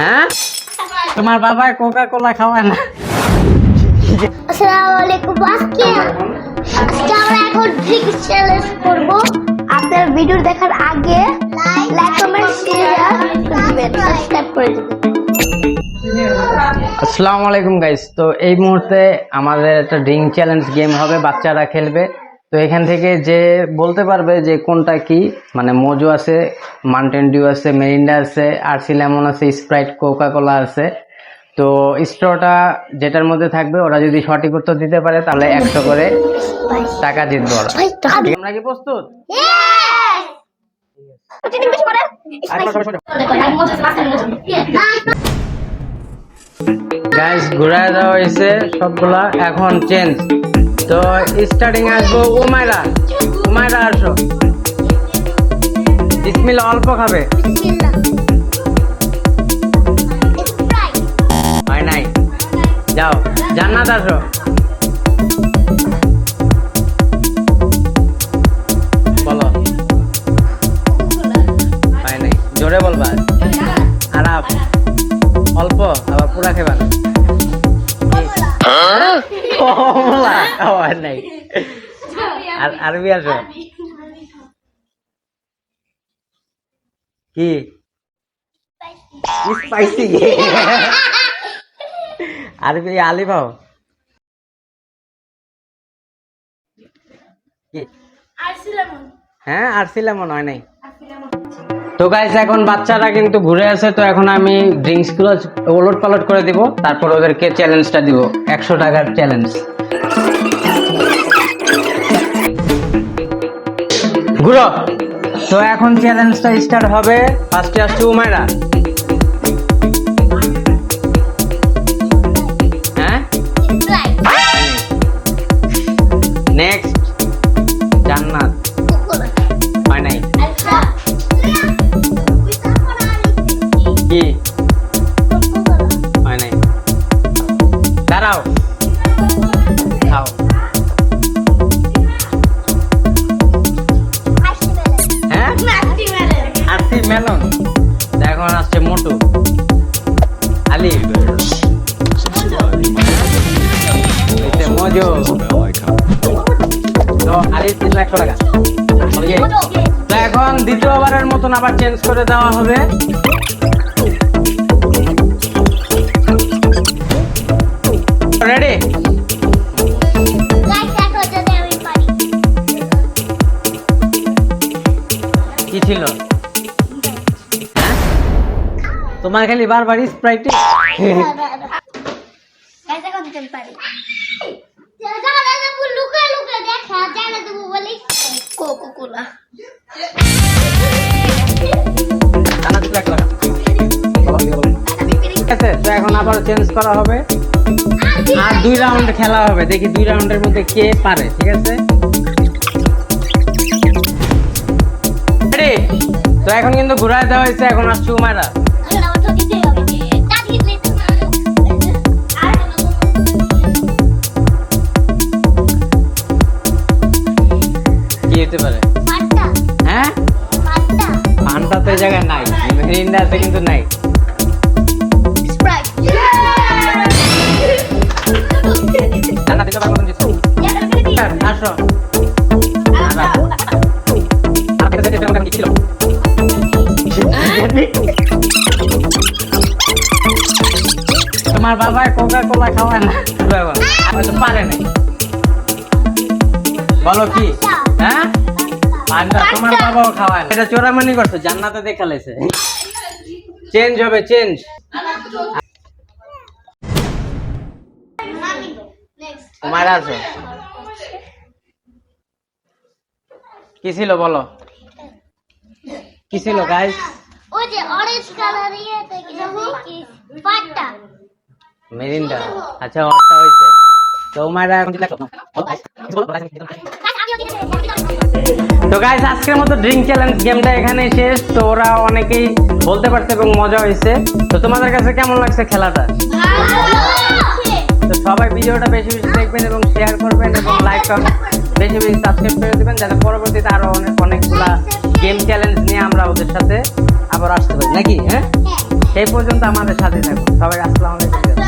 হ্যাঁ? তোমার বাবা কোকা কোলা খাওয়ায় না। আসসালামু আলাইকুম আজকে আজকে আমরা এখন ড্রিঙ্কস চ্যালেঞ্জ করব। আপনার ভিডিও দেখার আগে লাইক কমেন্ট শেয়ার দিবেন সাবস্ক্রাইব করে দিবেন। আসসালামু আলাইকুম গাইস তো এই মুহূর্তে আমাদের একটা ড্রিঙ্ক চ্যালেঞ্জ গেম হবে বাচ্চারা খেলবে। তো এখান থেকে যে বলতে পারবে যে কোনটা কি মানে মোজো আছে মাউন্টেন ডিউ আছে মেরিন্ডা আছে আরসি লেমন আছে স্প্রাইট কোকা কোলা আছে। তো স্ট্রটা যেটার মধ্যে থাকবে ওরা যদি সঠিক উত্তর দিতে পারে তাহলে একশো করে টাকা জিতবে ওরা। আমরা কি প্রস্তুত? গাইস ঘুরায় দেওয়া হয়েছে সবগুলা এখন চেঞ্জ তো স্টার্টিং আসব উমায়রা উমায়রা আসো। ইসমিল অল্প খাবে। হয় নাই? যাও জান্নাত আসো। বলো। হয় নাই? জোরে বলবা? আরাপ অল্প আবার পুরা খেবা না। কমলা খাওয়ার নাই। আর আরবি আসো। কি? স্পাইসি আরবি আলি পাও কি? হ্যাঁ আরসিলাম মনে হয় নাই। তো গাইস এখন বাচ্চারা কিন্তু ঘুরে আছে তো এখন আমি ড্রিঙ্কসগুলো ওলট পালট করে দিব তারপর ওদেরকে চ্যালেঞ্জটা দিব একশো টাকার চ্যালেঞ্জ ঘুরো। তো এখন চ্যালেঞ্জটা স্টার্ট হবে। ফার্স্টে আসছে উমায়রা হ্যাঁ? জান্নাত। মেলন এখন আসছে মোটু। আলি। এতে মজো। তো আলির তিন লাখ টাকা। তো এখন দ্বিতীয়বারের মতন আবার চেঞ্জ করে দেওয়া হবে। রেডি কি ছিল? তোমার খালি বারবার স্প্রাইটে আছে তো এখন আবার চেঞ্জ করা হবে। আর দুই রাউন্ড খেলা হবে। দেখি দুই রাউন্ডের মধ্যে কে পারে ঠিক আছে? তো এখন কিন্তু ঘুরায় দেওয়া হয়েছে এখন আসছে উমায়রা এই জায়গায় নাই। মেরিন্ডা আছে কিন্তু নাই। দিতে পারব না আসো। ছিল? তোমার বাবা কোকা কোলা খাওয়ায় না। বাবা হয়তো পারে নাই। বলো কি? হ্যাঁ? পান্ডা তোমার বাবাও খাওয়ায়। এটা চোরামানি করছ জান্নাতে দেখালেছে। চেঞ্জ হবে চেঞ্জ তোমার আসো। কি ছিল বলো? কি ছিল গাইস ওই যে অরেঞ্জ কি। পাটটা। মেরিন্ডা। আচ্ছা ওরটা হইছে তো উমায়রা এখন দিলা কত তো গাইস আজকের মতো ড্রিঙ্ক চ্যালেঞ্জ গেমটা এখানে শেষ। তো ওরা অনেকেই বলতে পারছে এবং মজা হয়েছে। তো তোমাদের কাছে কেমন লাগছে খেলাটা? তো সবাই ভিডিওটা বেশি বেশি দেখবেন এবং শেয়ার করবেন এবং লাইক কমেন্ট বেশি বেশি সাবস্ক্রাইব করে দেবেন যাতে পরবর্তীতে আরও অনেক, অনেকগুলা গেম চ্যালেঞ্জ নিয়ে আমরা ওদের সাথে আবার আসতে পারি। নাকি হ্যাঁ? সেই পর্যন্ত আমাদের সাথে থাকুন। সবাই আসসালামু আলাইকুম।